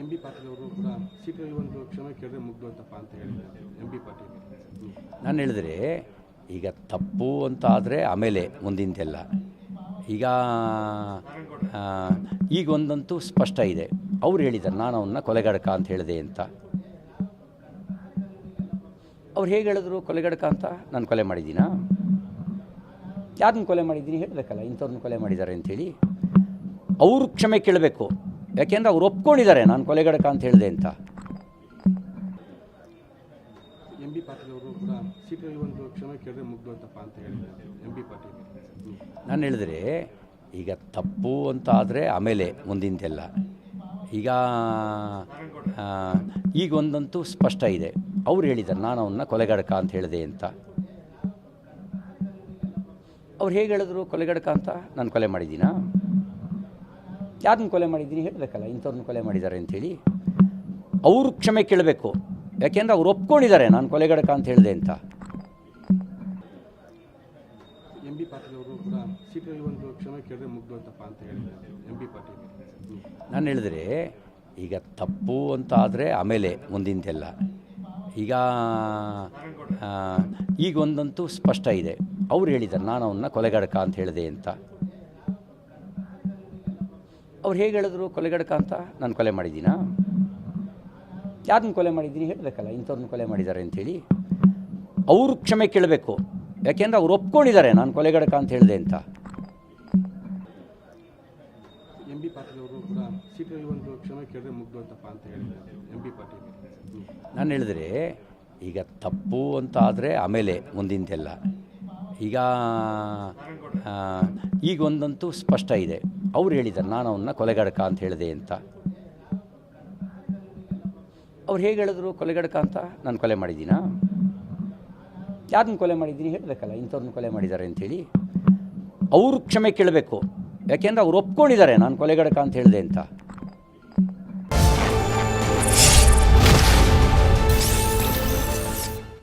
M B Patil ಅವರು ಕೂಡ C I ಒಂದು ಕ್ಷಮೆ ಕೇಳಿದ್ರೆ ಮುಗ್ದೋಯ್ತಪ್ಪ ಅಂತ ಹೇಳಿದ್ದಾರೆ. M B Patil. ನಾನು ಹೇಳಿದ್ರೆ ಈಗ ತಪ್ಪು ಅಂತ ಆದರೆ ಆಮೇಲೆ ಮುಂದಿಂದೆಲ್ಲ. ಈಗ ಈಗ ಒಂದಂತೂ ಸ್ಪಷ್ಟ ಇದೆ. ಅವ್ರು ಹೇಳಿದ್ದಾರೆ, ನಾನು ಅವನ್ನ ಕೊಲೆಗಡಕ ಅಂತ ಹೇಳಿದೆ ಅಂತ. ಅವ್ರು ಹೇಗೆ ಹೇಳಿದ್ರು ಕೊಲೆಗಡಕ ಅಂತ? ನಾನು ಕೊಲೆ ಮಾಡಿದ್ದೀನಾ? ಯಾರನ್ನ ಕೊಲೆ ಮಾಡಿದ್ದೀನಿ? ಹೇಳಬೇಕಲ್ಲ, ಇಂಥವ್ರನ್ನ ಕೊಲೆ ಮಾಡಿದ್ದಾರೆ ಅಂಥೇಳಿ ಅವರು ಕ್ಷಮೆ ಕೇಳಬೇಕು. ಯಾಕೆಂದ್ರೆ ಅವ್ರು ಒಪ್ಕೊಂಡಿದ್ದಾರೆ ನಾನು ಕೊಲೆಗಡಕ ಅಂತ ಹೇಳಿದೆ ಅಂತ. ನಾನು ಹೇಳಿದ್ರೆ ಈಗ ತಪ್ಪು ಅಂತ ಆದರೆ ಆಮೇಲೆ ಮುಂದಿಂದೆಲ್ಲ. ಈಗ ಈಗ ಒಂದಂತೂ ಸ್ಪಷ್ಟ ಇದೆ. ಅವ್ರು ಹೇಳಿದ್ದಾರೆ ನಾನು ಅವನ್ನ ಕೊಲೆಗಡಕ ಅಂತ ಹೇಳಿದೆ ಅಂತ. ಅವ್ರು ಹೇಗೆ ಹೇಳಿದ್ರು ಕೊಲೆಗಡಕ ಅಂತ ನಾನು ಕೊಲೆ ಮಾಡಿದ್ದೀನಾ? ಯಾರನ್ನ ಕೊಲೆ ಮಾಡಿದ್ದೀನಿ ಹೇಳಬೇಕಲ್ಲ ಇಂಥವ್ರನ್ನ ಕೊಲೆ ಮಾಡಿದ್ದಾರೆ ಅಂಥೇಳಿ. ಅವರು ಕ್ಷಮೆ ಕೇಳಬೇಕು. ಯಾಕೆಂದ್ರೆ ಅವ್ರು ಒಪ್ಕೊಂಡಿದ್ದಾರೆ ನಾನು ಕೊಲೆಗಡಕ ಅಂತ ಹೇಳಿದೆ ಅಂತ. ಎಂ ಬಿ ಪಾಟೀಲ್ ಅವರು ಕೂಡ ಸಿ ಟಿ ಒಂದು ಕ್ಷಮೆ ಕೇಳಿದ್ರೆ ಮುಗ್ದೋಯ್ತಪ್ಪ ಅಂತ ಹೇಳಿದ್ದಾರೆ ಎಂ ಬಿ ಪಾಟೀಲ್. ನಾನು ಹೇಳಿದ್ರೆ ಈಗ ತಪ್ಪು ಅಂತ ಆದರೆ ಆಮೇಲೆ ಮುಂದಿಂದೆಲ್ಲ. ಈಗ ಈಗ ಒಂದಂತೂ ಸ್ಪಷ್ಟ ಇದೆ. ಅವ್ರು ಹೇಳಿದ್ದಾರೆ ನಾನು ಅವನ್ನ ಕೊಲೆಗಡಕ ಅಂತ ಹೇಳಿದೆ ಅಂತ. ಅವ್ರು ಹೇಗೆ ಹೇಳಿದ್ರು ಕೊಲೆಗಡಕ ಅಂತ? ನಾನು ಕೊಲೆ ಮಾಡಿದ್ದೀನಾ? ಯಾರನ್ನ ಕೊಲೆ ಮಾಡಿದ್ದೀನಿ? ಹೇಳಬೇಕಲ್ಲ ಇಂಥವ್ರನ್ನ ಕೊಲೆ ಮಾಡಿದ್ದಾರೆ ಅಂಥೇಳಿ ಅವರು ಕ್ಷಮೆ ಕೇಳಬೇಕು. ಯಾಕೆಂದ್ರೆ ಅವ್ರು ಒಪ್ಕೊಂಡಿದ್ದಾರೆ ನಾನು ಕೊಲೆಗಡಕ ಅಂತ ಹೇಳಿದೆ ಅಂತ. ಎಂ ಬಿ ಪಾಟೀಲ್ ಅವರು ಕೂಡ ಸಿ ಟಿ ಒಂದು ಕ್ಷಮೆ ಕೇಳಿದ್ರೆ ಮುಗ್ದೋಯ್ತಪ್ಪ ಅಂತ ಹೇಳಿದ್ದಾರೆ ಎಂ ಬಿ ಪಾಟೀಲ್. ನಾನು ಹೇಳಿದ್ರೆ ಈಗ ತಪ್ಪು ಅಂತ ಆದರೆ ಆಮೇಲೆ ಮುಂದಿಂದೆಲ್ಲ. ಈಗ ಈಗ ಒಂದಂತೂ ಸ್ಪಷ್ಟ ಇದೆ. ಅವ್ರು ಹೇಳಿದ್ದಾರೆ ನಾನು ಅವನ್ನ ಕೊಲೆಗಡಕ ಅಂತ ಹೇಳಿದೆ ಅಂತ. ಅವ್ರು ಹೇಗೆ ಹೇಳಿದ್ರು, ಕೊಲೆಗಡಕ ಅಂತ? ನಾನು ಕೊಲೆ ಮಾಡಿದ್ದೀನಾ? ಯಾರನ್ನ ಕೊಲೆ ಮಾಡಿದ್ದೀನಿ ಹೇಳಬೇಕಲ್ಲ ಇಂಥವ್ರನ್ನ ಕೊಲೆ ಮಾಡಿದ್ದಾರೆ ಅಂಥೇಳಿ ಅವರು ಕ್ಷಮೆ ಕೇಳಬೇಕು. ಯಾಕೆಂದ್ರೆ ಅವ್ರು ಒಪ್ಕೊಂಡಿದ್ದಾರೆ, ನಾನು ಕೊಲೆಗಡಕ ಅಂತ ಹೇಳಿದೆ ಅಂತ.